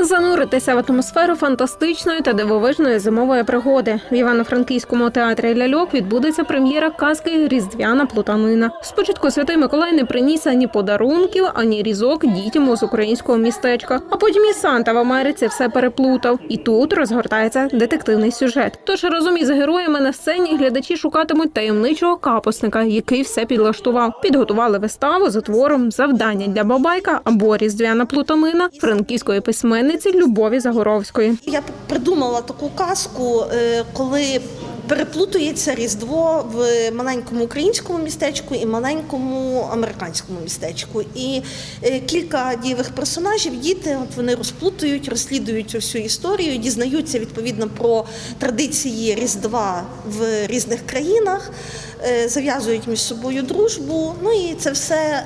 Зануритися в атмосферу фантастичної та дивовижної зимової пригоди. В Івано-Франківському театрі ляльок відбудеться прем'єра казки Різдвяна плутанина. Спочатку святий Миколай не приніс ані подарунків, ані різок дітям з українського містечка. А потім і Санта в Америці все переплутав. І тут розгортається детективний сюжет. Тож разом із героями на сцені глядачі шукатимуть таємничого капусника, який все підлаштував. Підготували виставу за твором завдання для бабайка або різдвяна плутанина франківської письменниці Любові Загоровської. Я придумала таку казку, е, коли переплутується Різдво в маленькому українському містечку і маленькому американському містечку. І е, кілька дієвих персонажів, діти, от вони розплутують, розслідують всю історію, дізнаються відповідно про традиції Різдва в різних країнах, е, зав'язують між собою дружбу. Ну і це все.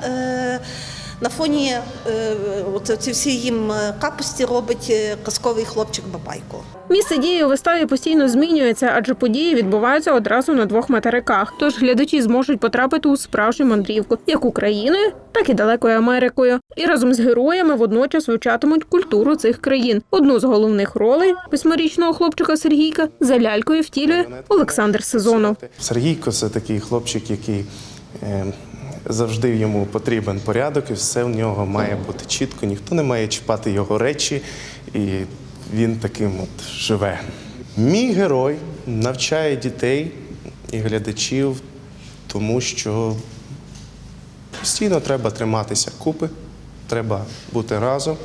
На фоні е, от ці всі їм е, капусті робить е, казковий хлопчик Бабайко. Місце дії у виставі постійно змінюється, адже події відбуваються одразу на двох материках. Тож глядачі зможуть потрапити у справжню мандрівку як Україною, так і далекою Америкою. І разом з героями водночас вивчатимуть культуру цих країн. Одну з головних ролей восьмирічного хлопчика Сергійка за лялькою втілює Олександр Сезонов. Сергійко це такий хлопчик, який завжди йому потрібен порядок, і все в нього має бути чітко. Ніхто не має чіпати його речі, і він таким от живе. Мій герой навчає дітей і глядачів, тому що постійно треба триматися купи, треба бути разом.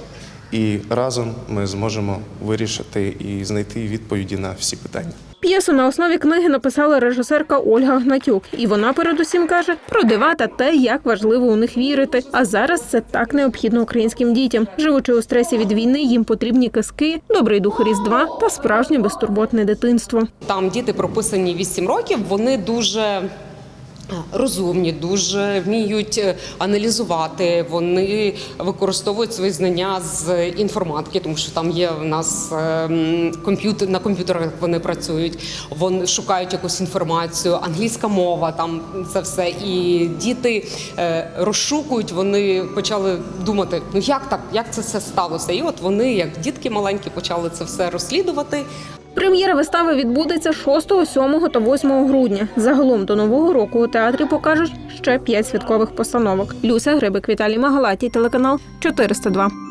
І разом ми зможемо вирішити і знайти відповіді на всі питання. П'єсу на основі книги написала режисерка Ольга Гнатюк, і вона передусім каже про дива та те, як важливо у них вірити. А зараз це так необхідно українським дітям. Живучи у стресі від війни, їм потрібні казки, добрий дух різдва та справжнє безтурботне дитинство. Там діти прописані 8 років, вони дуже. Е, Розумні, дуже вміють е, аналізувати. Вони використовують свої знання з інформатики, тому що там є в нас ем, комп'ютер на комп'ютерах. Вони працюють, вони шукають якусь інформацію, англійська мова, там це все. І діти е, розшукують. Вони почали думати, ну як так, як це все сталося? І от вони, як дітки маленькі, почали це все розслідувати. Прем'єра вистави відбудеться 6, 7 та 8 грудня. Загалом до нового року у театрі покажуть ще п'ять святкових постановок. Люся Грибик, Віталій Магалатій, телеканал 402.